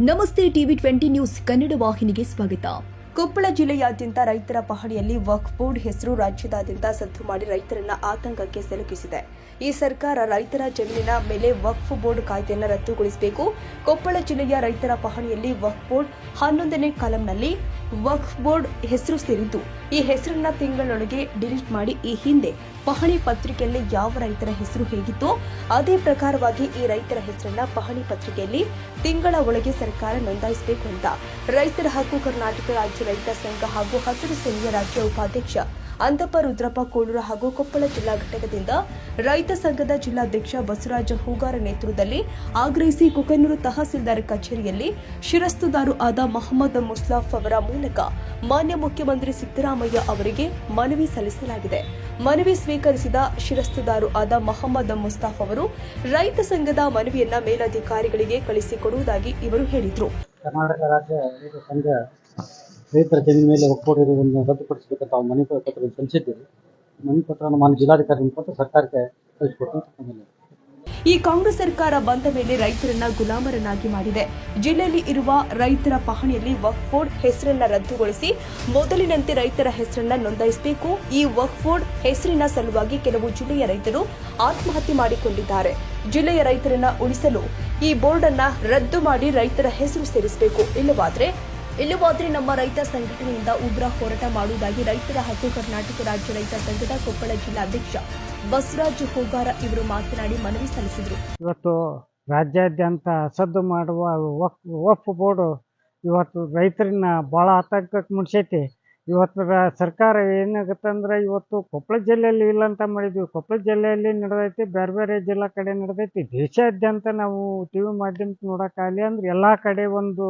ನಮಸ್ತೆ TV twenty news Kannada ವಾಹಿನಿಗೆ ಸ್ವಾಗತ. ಕೊಪ್ಪಳ ಜಿಲ್ಲೆಯಾದ್ಯಂತ ರೈತರ ಪಹಣಿಯಲ್ಲಿ ವಕ್ಫ್ ಬೋರ್ಡ್ ಹೆಸರು ರಾಜ್ಯದಾದ್ಯಂತ ಸದ್ದು ಮಾಡಿ ರೈತರನ್ನ ಆತಂಕಕ್ಕೆ ಸಿಲುಕಿಸಿದೆ. ಈ ಸರ್ಕಾರ ರೈತರ ಜಮೀನಿನ ಮೇಲೆ ವಕ್ಫ್ ಬೋರ್ಡ್ ಕಾಯ್ದೆಯನ್ನು ರದ್ದುಗೊಳಿಸಬೇಕು. ಕೊಪ್ಪಳ ಜಿಲ್ಲೆಯ ರೈತರ ಪಹಣಿಯಲ್ಲಿ ವಕ್ಫ್ ಬೋರ್ಡ್ ಹನ್ನೊಂದನೇ ಕಾಲಂನಲ್ಲಿ ವಕ್ಫ್ ಬೋರ್ಡ್ ಹೆಸರು ಸೇರಿದ್ದು, ಈ ಹೆಸರನ್ನ ತಿಂಗಳೊಳಗೆ ಡಿಲೀಟ್ ಮಾಡಿ ಈ ಹಿಂದೆ ಪಹಣಿ ಪತ್ರಿಕೆಯಲ್ಲಿ ಯಾವ ರೈತರ ಹೆಸರು ಹೇಗಿತ್ತು ಅದೇ ಪ್ರಕಾರವಾಗಿ ಈ ರೈತರ ಹೆಸರನ್ನ ಪಹಣಿ ಪತ್ರಿಕೆಯಲ್ಲಿ ತಿಂಗಳ ಒಳಗೆ ಸರ್ಕಾರ ನೋಂದಾಯಿಸಬೇಕು ಅಂತ. ರೈತರ ಹಕ್ಕು ಕರ್ನಾಟಕ ರಾಜ್ಯ ರೈತ ಸಂಘ ಹಾಗೂ ಹಸಿರು ಸೇನೆಯ ರಾಜ್ಯ ಉಪಾಧ್ಯಕ್ಷ ಅಂತಪ್ಪ ರುದ್ರಪ್ಪ ಕೋಳೂರು ಹಾಗೂ ಕೊಪ್ಪಳ ಜಿಲ್ಲಾ ಘಟಕದಿಂದ ರೈತ ಸಂಘದ ಜಿಲ್ಲಾಧ್ಯಕ್ಷ ಬಸವರಾಜ ಹೂಗಾರ ನೇತೃತ್ವದಲ್ಲಿ ಆಗ್ರಹಿಸಿ ಕುಕನೂರು ತಹಸೀಲ್ದಾರ್ ಕಚೇರಿಯಲ್ಲಿ ಶಿರಸ್ತುದಾರು ಆದ ಮೊಹಮ್ಮದ್ ಮುಸ್ಲಾಫ್ ಅವರ ಮೂಲಕ ಮಾನ್ಯ ಮುಖ್ಯಮಂತ್ರಿ ಸಿದ್ದರಾಮಯ್ಯ ಅವರಿಗೆ ಮನವಿ ಸಲ್ಲಿಸಲಾಗಿದೆ. ಮನವಿ ಸ್ವೀಕರಿಸಿದ ಶಿರಸ್ತುದಾರು ಆದ ಮೊಹಮ್ಮದ್ ಮುಸ್ತಾಫ್ ಅವರು ರೈತ ಸಂಘದ ಮನವಿಯನ್ನ ಮೇಲಧಿಕಾರಿಗಳಿಗೆ ಕಳಿಸಿಕೊಡುವುದಾಗಿ ಇವರು ಹೇಳಿದರು. ಕರ್ನಾಟಕ ರಾಜ್ಯ ರೈತ ಸಂಘ ರೈತರ ಜಮೀನ ಮೇಲೆ ಒಕ್ಕೊಡಿರುವುದನ್ನು ರದ್ದುಪಡಿಸಬೇಕಂತ ಅವ್ರು ಮನವಿ ಪತ್ರ ಸಲ್ಲಿಸಿದ್ದೇವೆ. ಮನವಿ ಪತ್ರವನ್ನು ಮಾನ್ಯ ಜಿಲ್ಲಾಧಿಕಾರಿ ಮುಖಾಂತರ ಸರ್ಕಾರಕ್ಕೆ ಕಳಿಸಿಕೊಟ್ಟು ಈ ಕಾಂಗ್ರೆಸ್ ಸರ್ಕಾರ ಬಂದ ಮೇಲೆ ರೈತರನ್ನ ಗುಲಾಮರನ್ನಾಗಿ ಮಾಡಿದೆ. ಜಿಲ್ಲೆಯಲ್ಲಿ ಇರುವ ರೈತರ ಪಹಣಿಯಲ್ಲಿ ವಕ್ ಬೋರ್ಡ್ ಹೆಸರನ್ನ ರದ್ದುಗೊಳಿಸಿ ಮೊದಲಿನಂತೆ ರೈತರ ಹೆಸರನ್ನ ನೋಂದಾಯಿಸಬೇಕು. ಈ ವಕ್ ಬೋರ್ಡ್ ಹೆಸರಿನ ಸಲುವಾಗಿ ಕೆಲವು ಜಿಲ್ಲೆಯ ರೈತರು ಆತ್ಮಹತ್ಯೆ ಮಾಡಿಕೊಂಡಿದ್ದಾರೆ. ಜಿಲ್ಲೆಯ ರೈತರನ್ನ ಉಳಿಸಲು ಈ ಬೋರ್ಡ್ ಅನ್ನ ರದ್ದು ಮಾಡಿ ರೈತರ ಹೆಸರು ಸೇರಿಸಬೇಕು. ಇಲ್ಲವಾದ್ರೆ ಇಲ್ಲವಾದ್ರೆ ನಮ್ಮ ರೈತ ಸಂಘಟನೆಯಿಂದ ಉಗ್ರ ಹೋರಾಟ ಮಾಡುವುದಾಗಿ ರೈತರ ಹಕ್ಕು ಕರ್ನಾಟಕ ರಾಜ್ಯ ರೈತ ಸಂಘದ ಕೊಪ್ಪಳ ಜಿಲ್ಲಾಧ್ಯಕ್ಷ ಬಸವರಾಜ್ ಹೋಗಾರ ಇವರು ಮಾತನಾಡಿ ಮನವಿ ಸಲ್ಲಿಸಿದರು. ಇವತ್ತು ರಾಜ್ಯಾದ್ಯಂತ ಸದ್ದು ಮಾಡುವ ವಕ್ ಬೋರ್ಡ್ ಇವತ್ತು ರೈತರನ್ನ ಭಾಳ ಆತಂಕಕ್ಕೆ ಮುಡ್ಸೈತಿ. ಇವತ್ತು ಸರ್ಕಾರ ಸರ್ಕಾರ ಏನಾಗುತ್ತಂದ್ರೆ ಇವತ್ತು ಕೊಪ್ಪಳ ಜಿಲ್ಲೆಯಲ್ಲಿ ಇಲ್ಲ ಅಂತ ಮಾಡಿದ್ವಿ. ಕೊಪ್ಪಳ ಜಿಲ್ಲೆಯಲ್ಲಿ ನಡೆದೈತಿ, ಬೇರೆ ಬೇರೆ ಜಿಲ್ಲಾ ಕಡೆ ನಡೆದೈತಿ. ದೇಶಾದ್ಯಂತ ನಾವು ಟಿ ವಿ ಮಾಧ್ಯಮಕ್ಕೆ ನೋಡೋಕ್ಕಾಗಲಿ ಅಂದ್ರೆ ಎಲ್ಲ ಕಡೆ ಒಂದು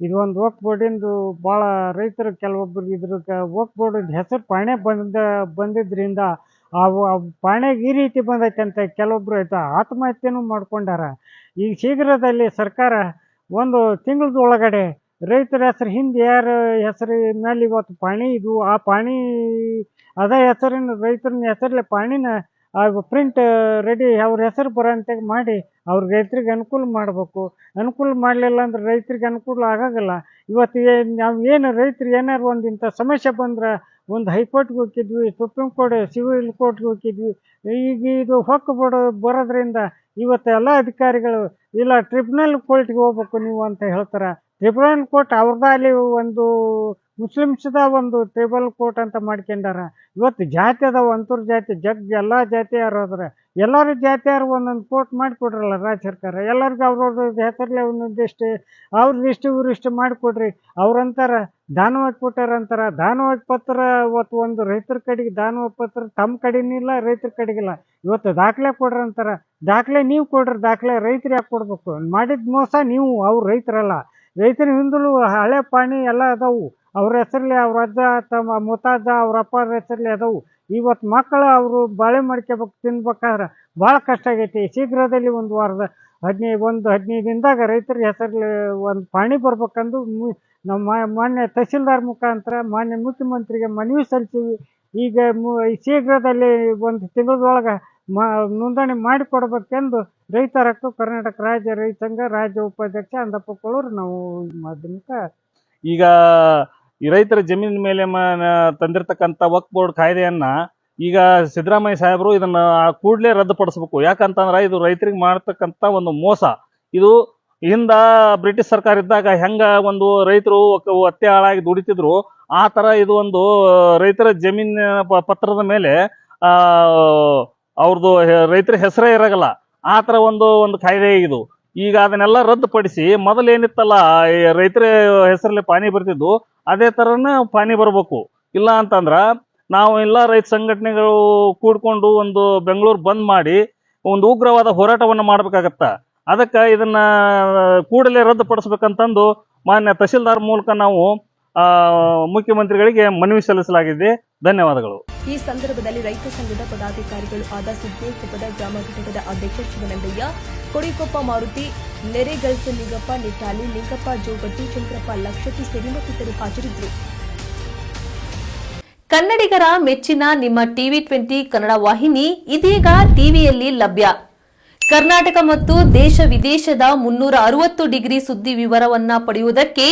ಇದು ಒಂದು ವಕ್ ಬೋರ್ಡಿಂದು ಭಾಳ ರೈತರು ಕೆಲವೊಬ್ಬರು ಇದ್ರ ಓಕ್ ಬೋರ್ಡ್ ಹೆಸರು ಪಾಣೆ ಬಂದ ಅವು ಅವು ಪಾಣೆಗೆ ಈ ರೀತಿ ಬಂದೈತೆ ಅಂತ ಕೆಲವೊಬ್ರು ಆಯ್ತು ಆತ್ಮಹತ್ಯೆನೂ ಮಾಡ್ಕೊಂಡಾರ. ಈಗ ಶೀಘ್ರದಲ್ಲಿ ಸರ್ಕಾರ ಒಂದು ತಿಂಗಳದ ಒಳಗಡೆ ರೈತರ ಹೆಸರು, ಹಿಂದೆ ಯಾರ ಹೆಸರು ಇವತ್ತು ಪಾಣಿ ಇದು, ಆ ಪಾಣಿ, ಅದ ಹೆಸರಿನ ರೈತರ ಹೆಸರಲ್ಲೇ ಪಾಣಿನ ಪ್ರಿಂಟ್ ರೆಡಿ ಅವ್ರ ಹೆಸರು ಬರೋಂತೆ ಮಾಡಿ ಅವ್ರ ರೈತರಿಗೆ ಅನುಕೂಲ ಮಾಡಬೇಕು. ಅನುಕೂಲ ಮಾಡಲಿಲ್ಲ ಅಂದ್ರೆ ರೈತರಿಗೆ ಅನುಕೂಲ ಆಗೋಗಲ್ಲ. ಇವತ್ತು ಏನು ನಾವು ಏನು ರೈತರು ಏನಾರು ಒಂದು ಇಂಥ ಸಮಸ್ಯೆ ಬಂದ್ರೆ ಒಂದು ಹೈಕೋರ್ಟ್ಗೆ ಹೋಗಿದ್ವಿ, ಸುಪ್ರೀಂ ಕೋರ್ಟ್, ಸಿವಿಲ್ ಕೋರ್ಟ್ಗೆ ಹೋಗಿದ್ವಿ. ಈಗ ಇದು ಹೊಕ್ಕು ಬಡ, ಬರೋದ್ರಿಂದ ಇವತ್ತು ಎಲ್ಲ ಅಧಿಕಾರಿಗಳು, ಇಲ್ಲ ಟ್ರಿಬ್ಯುನಲ್ ಕೋರ್ಟ್ಗೆ ಹೋಗ್ಬೇಕು ನೀವು ಅಂತ ಹೇಳ್ತಾರೆ. ಟ್ರಿಬ್ಯುನಲ್ ಕೋರ್ಟ್ ಅವ್ರದ್ದು ಒಂದು ಮುಸ್ಲಿಮ್ಸ್ದ ಒಂದು ಟೇಬಲ್ ಕೋರ್ಟ್ ಅಂತ ಮಾಡ್ಕೊಂಡಾರ. ಇವತ್ತು ಜಾತಿ ಅದಾವ, ಅಂತರ್ ಜಾತಿ, ಜಗ್ ಎಲ್ಲ ಜಾತಿಯರು ಅದ್ರ ಎಲ್ಲರೂ ಜಾತಿಯರು ಒಂದೊಂದು ಕೋರ್ಟ್ ಮಾಡಿಕೊಡ್ರಲ್ಲ ರಾಜ್ಯ ಸರ್ಕಾರ. ಎಲ್ಲರಿಗೂ ಅವ್ರವ್ರದ್ದು ಹೆಸರಲ್ಲೇ ಒಂದೊಂದಿಷ್ಟು ಅವ್ರದ್ದಿಷ್ಟು ಇವ್ರಿಷ್ಟು ಮಾಡಿಕೊಡ್ರಿ. ಅವ್ರಂತಾರ ದಾನವಾಗಿ ಕೊಟ್ಟಾರ ಅಂತಾರ ದಾನವಾಗಿ ಪತ್ರ ಇವತ್ತು ಒಂದು ರೈತರ ಕಡೆಗೆ ದಾನವಾಗಿ ಪತ್ರ ತಮ್ಮ ಕಡೆನೂ ಇಲ್ಲ, ರೈತರ ಕಡೆಗಿಲ್ಲ ಇವತ್ತು ದಾಖಲೆ ಕೊಡ್ರಿ ಅಂತಾರ ದಾಖಲೆ ನೀವು ಕೊಡ್ರಿ, ದಾಖಲೆ ರೈತರು ಯಾಕೆ ಕೊಡ್ಬೇಕು? ಮಾಡಿದ ಮೋಸ ನೀವು, ಅವ್ರು ರೈತರಲ್ಲ. ರೈತರ ಹಿಂದಲೂ ಹಳೆ ಪಾಣಿ ಎಲ್ಲ ಅದಾವು. ಅವ್ರ ಹೆಸರಲ್ಲಿ ಅವ್ರ ಅಜ್ಜ, ತಮ್ಮ ಮುತಾಜ್ಜ ಅವ್ರ ಅಪ್ಪ ಹೆಸರಲ್ಲಿ ಅದಾವು. ಇವತ್ತು ಮಕ್ಕಳು ಅವರು ಬಾಳೆ ಮಾಡ್ಕೋಬೇಕು ತಿನ್ಬೇಕಾದ್ರೆ ಭಾಳ ಕಷ್ಟ ಆಗೈತಿ. ಶೀಘ್ರದಲ್ಲಿ ಒಂದು ವಾರದ ಹದಿನೈದು ಒಂದು ಹದಿನೈದು ದಿನದಾಗ ರೈತರ ಹೆಸರಲ್ಲಿ ಒಂದು ಪಾಣಿ ಬರ್ಬೇಕಂದು ನಮ್ಮ ಮಾನ್ಯ ತಹಸೀಲ್ದಾರ್ ಮುಖಾಂತರ ಮಾನ್ಯ ಮುಖ್ಯಮಂತ್ರಿಗೆ ಮನವಿ ಸಲ್ಲಿಸಿವಿ. ಈಗ ಶೀಘ್ರದಲ್ಲಿ ಒಂದು ತಿಂಗಳದೊಳಗೆ ಮ, ನೋಂದಣಿ ಮಾಡಿಕೊಡ್ಬೇಕೆಂದು ರೈತರ ಹಕ್ಕು ಕರ್ನಾಟಕ ರಾಜ್ಯ ರೈತ ಸಂಘ ರಾಜ್ಯ ಉಪಾಧ್ಯಕ್ಷ ಅಂದಪ್ಪ ಕೊಳ್ಳೂರು ನಾವು ಮಾಧ್ಯಮಿಕ ಈಗ ಈ ರೈತರ ಜಮೀನಿನ ಮೇಲೆ ತಂದಿರತಕ್ಕಂಥ ವಕ್ ಬೋರ್ಡ್ ಕಾಯ್ದೆಯನ್ನ ಈಗ ಸಿದ್ದರಾಮಯ್ಯ ಸಾಹೇಬರು ಇದನ್ನ ಕೂಡಲೇ ರದ್ದುಪಡಿಸಬೇಕು. ಯಾಕಂತಂದ್ರೆ ಇದು ರೈತರಿಗೆ ಮಾಡ್ತಕ್ಕಂಥ ಒಂದು ಮೋಸ. ಇದು ಹಿಂದ ಬ್ರಿಟಿಷ್ ಸರ್ಕಾರ ಇದ್ದಾಗ ಹೆಂಗ ಒಂದು ರೈತರು ಒತ್ತೆ ಹಾಳಾಗಿ ದುಡಿತಿದ್ರು. ಆ ತರ ಇದು ಒಂದು ರೈತರ ಜಮೀನಿನ ಪತ್ರದ ಮೇಲೆ, ಆ ಅವ್ರದ್ದು ರೈತರ ಹೆಸರೇ ಇರಗಲ್ಲ. ಆ ತರ ಒಂದು ಒಂದು ಕಾಯ್ದೆ ಇದು. ಈಗ ಅದನ್ನೆಲ್ಲ ರದ್ದುಪಡಿಸಿ ಮೊದಲೇನಿತ್ತಲ್ಲ ರೈತರ ಹೆಸರಲ್ಲಿ ಪಾನಿ ಬರ್ತಿದ್ದು. ಅದೇ ಥರನೇ ಪಾನಿ ಬರಬೇಕು. ಇಲ್ಲ ಅಂತಂದ್ರೆ ನಾವು ಎಲ್ಲ ರೈತ ಸಂಘಟನೆಗಳು ಕೂಡ್ಕೊಂಡು ಒಂದು ಬೆಂಗಳೂರು ಬಂದ್ ಮಾಡಿ ಒಂದು ಉಗ್ರವಾದ ಹೋರಾಟವನ್ನು ಮಾಡ್ಬೇಕಾಗತ್ತ. ಅದಕ್ಕೆ ಇದನ್ನ ಕೂಡಲೇ ರದ್ದುಪಡಿಸ್ಬೇಕಂತಂದು ಮಾನ್ಯ ತಹಶೀಲ್ದಾರ್ ಮೂಲಕ ನಾವು ಮುಖ್ಯಮಂತ್ರಿಗಳಿಗೆ ಮನವಿ ಸಲ್ಲಿಸಲಾಗಿದೆ. ಧನ್ಯವಾದಗಳು. ಈ ಸಂದರ್ಭದಲ್ಲಿ ರೈತ ಸಂಘದ ಪದಾಧಿಕಾರಿಗಳು ಆದ ಸಿದ್ದೇಕೊಪ್ಪದ ಗ್ರಾಮ ಘಟಕದ ಅಧ್ಯಕ್ಷ ಶಿವನಂದಯ್ಯ, ಕೊಡಿಕೊಪ್ಪ ಮಾರುತಿ ನೆರೆಗಲ್ಸ ನಿಂಗಪ್ಪ ನಿಟಾಲಿ ಲಿಂಗಪ್ಪ ಜೋಗಟ್ಟಿ ಚಂದ್ರಪ್ಪ ಲಕ್ಷಟಿ ಸೇರಿ ಮತ್ತಿತರರು ಹಾಜರಿದ್ದರು. ಕನ್ನಡಿಗರ ಮೆಚ್ಚಿನ ನಿಮ್ಮ ಟಿವಿ ಟ್ವೆಂಟಿ ಕನ್ನಡ ವಾಹಿನಿ ಇದೀಗ ಟಿವಿಯಲ್ಲಿ ಲಭ್ಯ. ಕರ್ನಾಟಕ ಮತ್ತು ದೇಶ ವಿದೇಶದ ಮುನ್ನೂರ ಅರವತ್ತು ಡಿಗ್ರಿ ಸುದ್ದಿ ವಿವರವನ್ನ ಪಡೆಯುವುದಕ್ಕೆ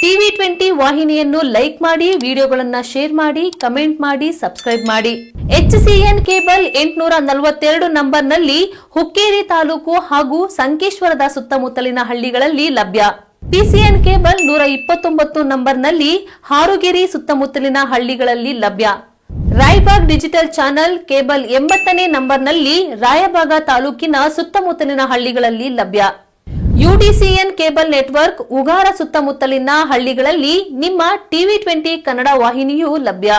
ಟಿವಿ ಟ್ವೆಂಟಿ ವಾಹಿನಿಯನ್ನು ಲೈಕ್ ಮಾಡಿ, ವಿಡಿಯೋಗಳನ್ನ ಶೇರ್ ಮಾಡಿ, ಕಮೆಂಟ್ ಮಾಡಿ, ಸಬ್ಸ್ಕ್ರೈಬ್ ಮಾಡಿ. ಎಚ್ಸಿಎನ್ ಕೇಬಲ್ ಎಂಟುನೂರ ನಲವತ್ತೆರಡು ನಂಬರ್ನಲ್ಲಿ ಹುಕ್ಕೇರಿ ತಾಲೂಕು ಹಾಗೂ ಸಂಕೇಶ್ವರದ ಸುತ್ತಮುತ್ತಲಿನ ಹಳ್ಳಿಗಳಲ್ಲಿ ಲಭ್ಯ. ಪಿಸಿಎನ್ ಕೇಬಲ್ ನೂರ ಇಪ್ಪತ್ತೊಂಬತ್ತು ನಂಬರ್ನಲ್ಲಿ ಹಾರುಗೆರೆ ಸುತ್ತಮುತ್ತಲಿನ ಹಳ್ಳಿಗಳಲ್ಲಿ ಲಭ್ಯ. ರಾಯಬಾಗ್ ಡಿಜಿಟಲ್ ಚಾನೆಲ್ ಕೇಬಲ್ ಎಂಬತ್ತನೇ ನಂಬರ್ನಲ್ಲಿ ರಾಯಬಾಗ ತಾಲೂಕಿನ ಸುತ್ತಮುತ್ತಲಿನ ಹಳ್ಳಿಗಳಲ್ಲಿ ಲಭ್ಯ. ಯುಡಿಸಿಎನ್ ಕೇಬಲ್ ನೆಟ್ವರ್ಕ್ ಉಗಾರ ಸುತ್ತಮುತ್ತಲಿನ ಹಳ್ಳಿಗಳಲ್ಲಿ ನಿಮ್ಮ ಟಿವಿ ಟ್ವೆಂಟಿ ಕನ್ನಡ ವಾಹಿನಿಯೂ ಲಭ್ಯ.